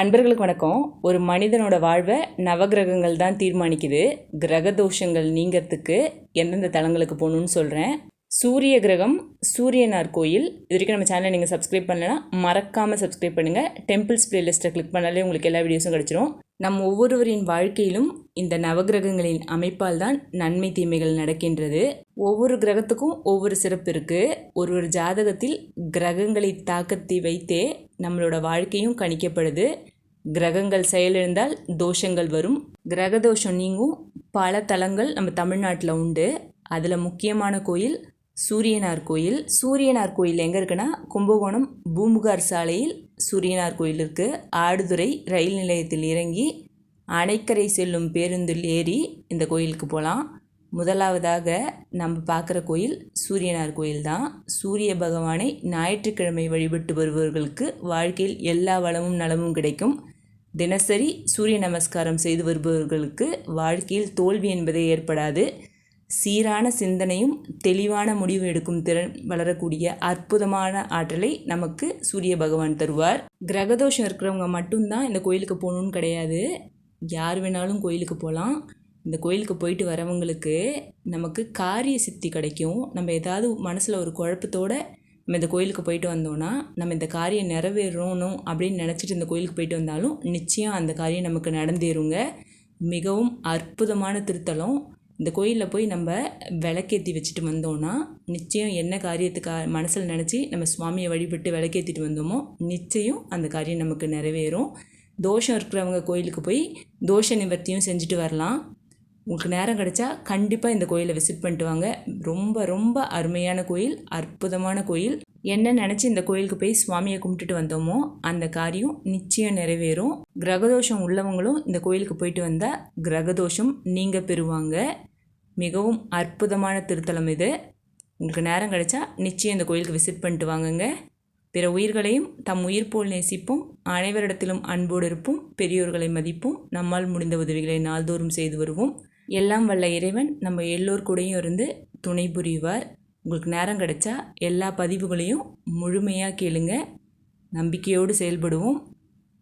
அன்பர்களுக்கு வணக்கம். ஒரு மனிதனோட வாழ்வை நவகிரகங்கள் தான் தீர்மானிக்குது. கிரக தோஷங்கள் நீங்கிறதுக்கு எந்தெந்த தலங்களுக்கு போகணும்னு சொல்கிறேன் சூரிய கிரகம் சூரியனார் கோயில். இது வரைக்கும் நம்ம சேனலை நீங்கள் சப்ஸ்கிரைப் பண்ணலைன்னா மறக்காமல் சப்ஸ்கிரைப் பண்ணுங்கள் டெம்பிள்ஸ் பிளேலிஸ்ட்டை கிளிக் பண்ணாலே உங்களுக்கு எல்லா வீடியோஸும் கிடச்சிரும். நம் ஒவ்வொருவரின் வாழ்க்கையிலும் இந்த நவகிரகங்களின் அமைப்பால் தான் நன்மை தீமைகள் நடக்கின்றது. ஒவ்வொரு கிரகத்துக்கும் ஒவ்வொரு சிறப்பு இருக்குது ஒரு ஒரு ஜாதகத்தில் கிரகங்களை தாக்கத்தை வைத்தே நம்மளோட வாழ்க்கையும் கணிக்கப்படுது. கிரகங்கள் செயலிழந்தால் தோஷங்கள் வரும். கிரக தோஷம் நீங்கும். பல தலங்கள் நம்ம தமிழ்நாட்டில் உண்டு. அதில் முக்கியமான கோயில் சூரியனார் கோயில். சூரியனார் கோயில் எங்கே இருக்குன்னா கும்பகோணம் பூம்புகார் சாலையில் சூரியனார் கோயில் இருக்குது ஆடுதுறை ரயில் நிலையத்தில் இறங்கி அணைக்கரை செல்லும் பேருந்தில் ஏறி இந்த கோயிலுக்கு போகலாம். முதலாவதாக நம்ம பார்க்குற கோயில் சூரியனார் கோயில் தான். சூரிய பகவானை ஞாயிற்றுக்கிழமை வழிபட்டு வருபவர்களுக்கு வாழ்க்கையில் எல்லா வளமும் நலமும் கிடைக்கும். தினசரி சூரிய நமஸ்காரம் செய்து வருபவர்களுக்கு வாழ்க்கையில் தோல்வி என்பதே ஏற்படாது. சீரான சிந்தனையும் தெளிவான முடிவு எடுக்கும் திறன் வளரக்கூடிய அற்புதமான ஆற்றலை நமக்கு சூரிய பகவான் தருவார். கிரகதோஷம் இருக்கிறவங்க மட்டும்தான் இந்த கோயிலுக்கு போகணுன்னு கிடையாது. யார் வேணாலும் கோயிலுக்கு போகலாம். இந்த கோயிலுக்கு போயிட்டு வரவங்களுக்கு நமக்கு காரிய சித்தி கிடைக்கும். நம்ம ஏதாவது மனசில் ஒரு குழப்பத்தோடு நம்ம இந்த கோயிலுக்கு போயிட்டு வந்தோன்னா நம்ம இந்த காரியம் நிறைவேறணும் அப்படின்னு நினச்சிட்டு இந்த கோயிலுக்கு போயிட்டு வந்தாலும் நிச்சயம் அந்த காரியம் நமக்கு நடந்தேறுங்க. மிகவும் அற்புதமான திருத்தலம். இந்த கோயிலில் போய் நம்ம விளக்கேற்றி வச்சுட்டு வந்தோன்னா நிச்சயம் என்ன காரியத்துக்கா மனசில் நினச்சி நம்ம சுவாமியை வழிபட்டு விளக்கேற்றிட்டு வந்தோமோ நிச்சயம் அந்த காரியம் நமக்கு நிறைவேறும். தோஷம் இருக்கிறவங்க கோயிலுக்கு போய் தோஷ நிவர்த்தியும் செஞ்சுட்டு வரலாம். உங்களுக்கு நேரம் கிடச்சா கண்டிப்பாக இந்த கோயிலை விசிட் பண்ணிட்டு வாங்க. ரொம்ப ரொம்ப அருமையான கோயில் அற்புதமான கோயில். என்ன நினச்சி இந்த கோயிலுக்கு போய் சுவாமியை கும்பிட்டுட்டு வந்தோமோ அந்த காரியம் நிச்சயம் நிறைவேறும். கிரகதோஷம் உள்ளவங்களும் இந்த கோயிலுக்கு போயிட்டு வந்தால் கிரகதோஷம் நீங்கள் பெறுவாங்க. மிகவும் அற்புதமான திருத்தலம் இது. உங்களுக்கு நேரம் கிடைச்சா நிச்சயம் இந்த கோயிலுக்கு விசிட் பண்ணிட்டு வாங்குங்க. பிற உயிர்களையும் தம் உயிர் போல் நேசிப்போம். அனைவரிடத்திலும் அன்போடு இருப்போம். பெரியோர்களை மதிப்போம். நம்மால் முடிந்த உதவிகளை நாள்தோறும் செய்து வருவோம். எல்லாம் வல்ல இறைவன் நம்ம எல்லோர் கூடயும் இருந்து துணை புரிவார். உங்களுக்கு நேரம் கிடைச்சா எல்லா பதிவுகளையும் முழுமையாக கேளுங்க. நம்பிக்கையோடு செயல்படுவோம்.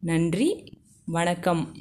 நன்றி. வணக்கம்.